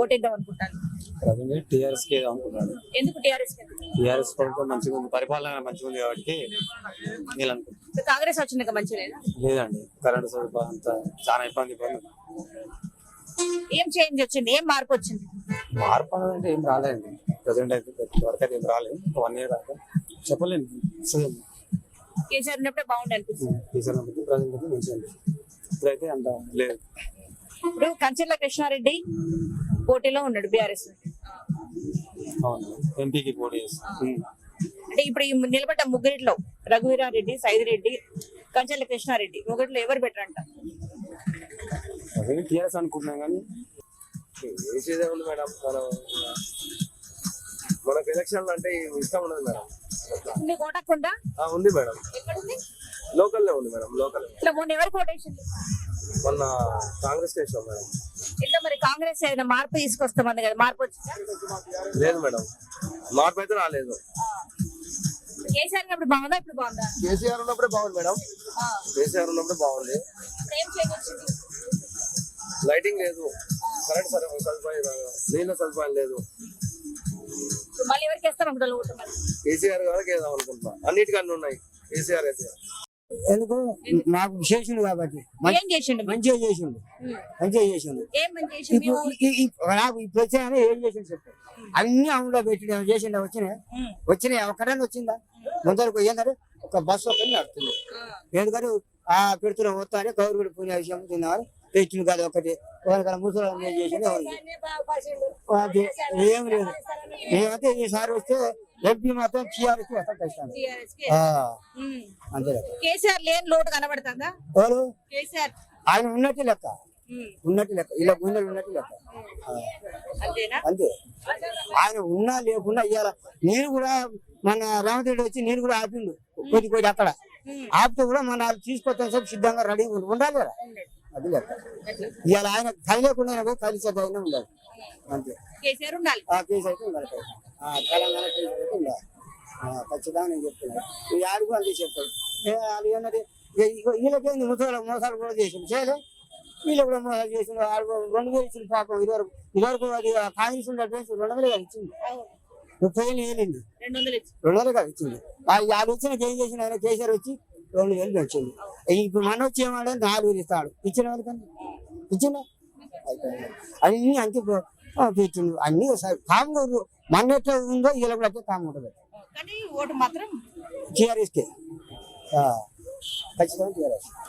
ఓటేద్దాం అనుకుంటాను. టీఆర్ఎస్కి ఎందుకు టీఆర్ఎస్ టీఆర్ఎస్ ప్రభుత్వం మంచిగా ఉంది పరిపాలన మంచిగా ఉంది కాబట్టి కాంగ్రెస్ వచ్చినాక మంచిదేనా లేదండి కరెంట్ సదుపాయం చాలా ఇబ్బంది ఇబ్బంది ఏం చేంజ్ వచ్చింది? ఏం మార్పు వచ్చింది? మార్పు అనేది ఏం రాలేదండి. ప్రజెంట్ అయితే వరకు అయితే ఏం రాలేదు. వన్ ఇయర్ దాకా చెప్పలేను. కేసీఆర్ ఉన్నప్పుడే బాగుంది అనిపిస్తుంది. టీచర్ ప్రజెంట్ అయితే మంచిగా ఇప్పుడైతే అంత లేదు. ఇప్పుడు కంచెల కృష్ణారెడ్డి పోటీలో ఉన్నాడు బీఆర్ఎస్ అవును. ఎంపీకి పోటీ చేస్తాం అంటే ఇప్పుడు ఈ నిలబడ్డ ముగ్గురిలో రఘువీరారెడ్డి సైదిరెడ్డి కంచెల కృష్ణారెడ్డి ముగ్గురిలో ఎవరు బెటర్ అంట? ప్రజెంట్ టీఆర్ఎస్ అనుకుంటున్నాం కానీ చేసేదే ఉంది మేడం. మనం మనకు ఎలక్షన్లు అంటే ఇష్టం ఉండదు మేడం. కోటకుండా? ఆ, ఉంది మేడం. ఎక్కడుంది? లోకల్నే ఉంది మేడం లోకల్ ఇట్లా మొన్న ఎవరు కోటేసింది మొన్న కాంగ్రెస్ చేసాం మేడం. ఇట్లా మరి కాంగ్రెస్ ఏదైనా మార్పు తీసుకొస్తామంది కదా మార్పు వచ్చిందా? లేదు మేడం మార్పు అయితే రాలేదు. కేసీఆర్ ఉన్నప్పుడు బాగుందా ఇప్పుడు బాగుందా? కేసీఆర్ ఉన్నప్పుడే బాగుంది మేడం. ఆ. కేసీఆర్ ఉన్నప్పుడే బాగుంది. ఇప్పుడు ఏం చేంజ్ వచ్చింది? లైటింగ్ లేదు. కరెంట్ సరి- సదుపాయం లేదు. నీళ్ళ సదుపాయం లేదు. ఇప్పుడు మళ్ళీ ఎవరికి వేస్తాం అనుకుంటారు ఓటు మరి? కేసీఆర్ గారికి వేద్దాం అనుకుంటున్నా. అన్నిటికీ అన్ని ఉన్నాయి. కేసీఆర్ అయితే. ఎందుకు? మాకు చేసిండు కాబట్టి. ఏం చేసిండు? మంచిగా చేసిండు. మంచిగా చేసిండు. ఏం మంచి చేసిండు? మీ ఇప్పుడు ఊరు? ఈ- ఈ- నాకు ఇప్పుడు వచ్చాయని ఏం చేసిండు చెప్పు. అన్ని అమలులో పెట్టి చేసిండు వచ్చినాయి. వచ్చినాయి? ఒక్కడని వచ్చిందా? ముందరకు ఏంటంటే ఒక బస్సు ఒకటి నడుతుంది. ఎందుకంటే ఆ పెడుతున్న వస్తానే గవర్నమెంట్ పుణ్య విషయం తిన్నారు పెట్టింది కదా ఒకటి. ఎవరికైనా ముసలి ఏం చేసింది ఎవరికి? అది ఏం లేదు. మేమైతే ఈసారి వస్తే ఎంపీ మాత్రం టీఆర్ఎస్. అంతే కేసీఆర్ లేని లోటు కనబడుతుందా? ఎవరు? కేసీఆర్. ఆయన ఉన్నట్టు లెక్క. ఉన్నట్టు లెక్క. ఇలా గుండెలు ఉన్నట్టు లెక్క. అంతే. ఆయన ఉన్నా లేకున్నా ఇవాళ నేను కూడా మన రేవంత్ రెడ్డి వచ్చి నేను కూడా ఆపిండు. కొద్ది కొద్ది అక్కడ. ఆపితే కూడా మన తీసుకొస్తాం సేపు సిద్ధంగా రెడీ ఉండాలి కదా. అది లెక్క. ఇవాళ ఆయన కలియకుండా కలిసే ఉండాలి. అంతే. కేసీఆర్ ఉండాలి. ఆ కేసు అయితే ఉండాలి. తెలంగాణ అయితే ఉండాలి ఆ, ఖచ్చితంగా నేను చెప్తున్నాను ఈ ఆడికి అంతే చెప్తాడు ఏంటంటే వీళ్ళకేంది ముసలి మోసాలు కూడా చేసిండు. చేయలే. వీళ్ళు కూడా మోసాలు వాళ్ళు రెండు వేలు ఇచ్చింది పాపం ఇదివరకు. ఇదివరకు అది కాంగ్రెస్ ఉన్నట్టు రెండు కదా ఇచ్చింది ముప్పై వేలు వేలింది రెండు వందలు కదా ఇచ్చింది వాళ్ళు వచ్చిన ఏం చేసిన ఆయన కేసీఆర్ వచ్చి రెండు వేలు పెంచింది ఇప్పుడు మన వచ్చి ఏమాడే నాలుగు వేలు ఇస్తాడు. ఇచ్చిన వాళ్ళకన్నా ఇచ్చిన? అన్ని అంతే పో- ఆ, పెట్టిండు. అన్ని కామ్గా మన ఎట్లా ఉందో వీళ్ళకి కూడా కామ్ ఉంటుంది కానీ ఓటు మాత్రం టీఆర్ఎస్కే. ఖచ్చితంగా టీఆర్ఎస్.